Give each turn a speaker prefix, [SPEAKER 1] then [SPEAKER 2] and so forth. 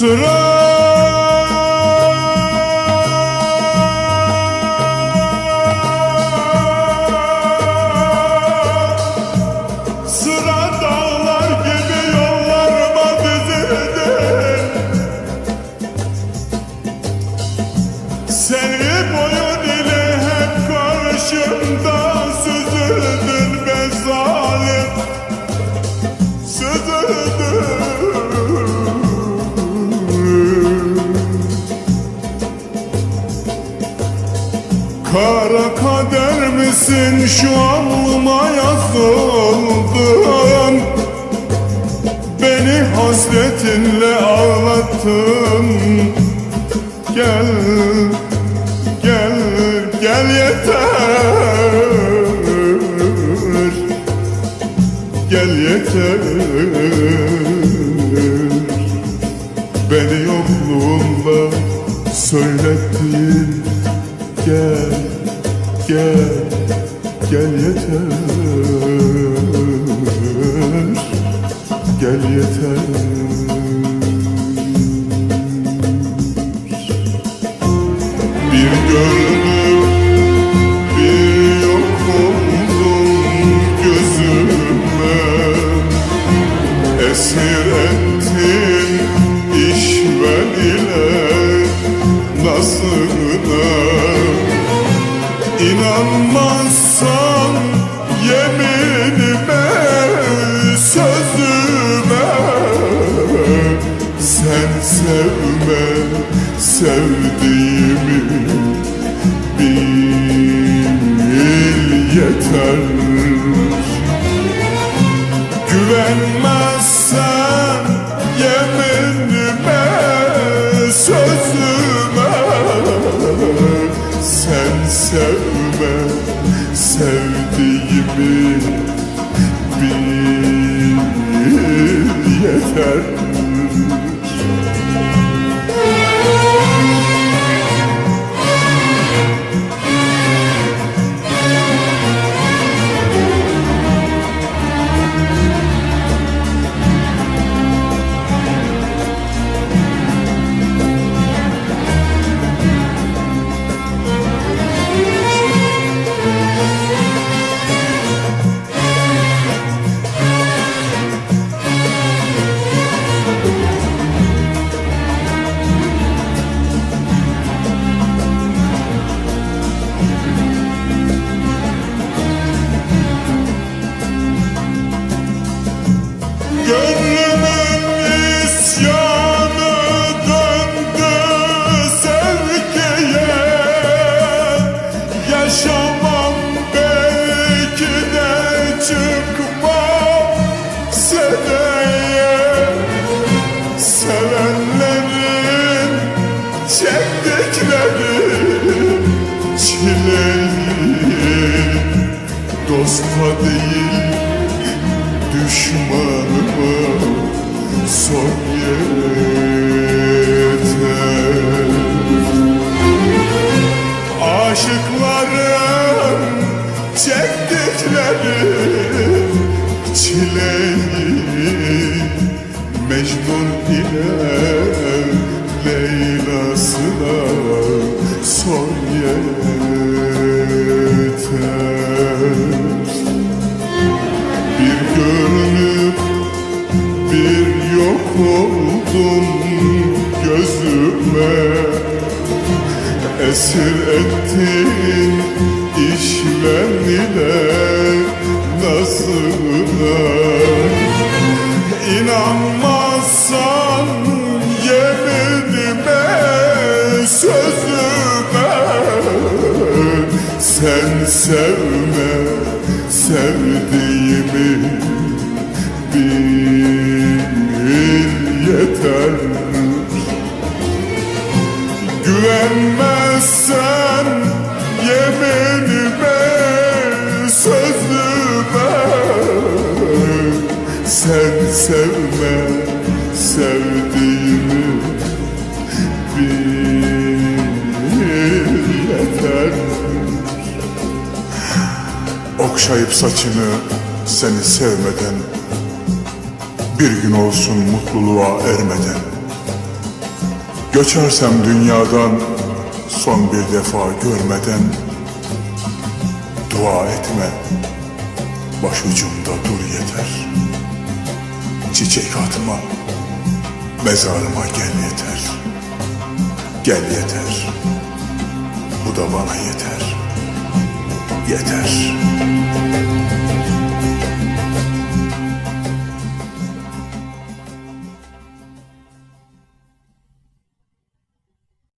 [SPEAKER 1] Sıra. Dağlar gibi yollarıma dizildin Seni boyun ile hep karşımda Kara kader misin? Şu alnıma yazıldın Beni hasretinle ağlattın. Gel, gel, gel yeter. Gel yeter. Beni yokluğunda söylettin. Gel, gel, gel yeter. Gel yeter. Bir gördüm, İnanmazsan yeminime sözüme. Sen sevme sevdiğimi bil yeter. Güvenmezsen yeminime sözüme. Sen sevme sevdiğimi bil. Yeter çektikleri çileyi Dosta değil düşmanıma son yeter Aşıkların çektikleri çileyi Mecnun ile Leyla'sına son yok oldun gözüme. Esir ettin işven ile İnanmazsan yeminime sözüme. Sen sevme sevdiğimi Sen sevme sevdiğimi bil yeter. Okşayıp saçını seni sevmeden Bir gün olsun mutluluğa ermeden. Göçersem dünyadan son bir defa görmeden Dua etme Başucumda dur yeter Çiçek atma Mezarıma gel yeter. Gel yeter. Bu da bana yeter. Yeter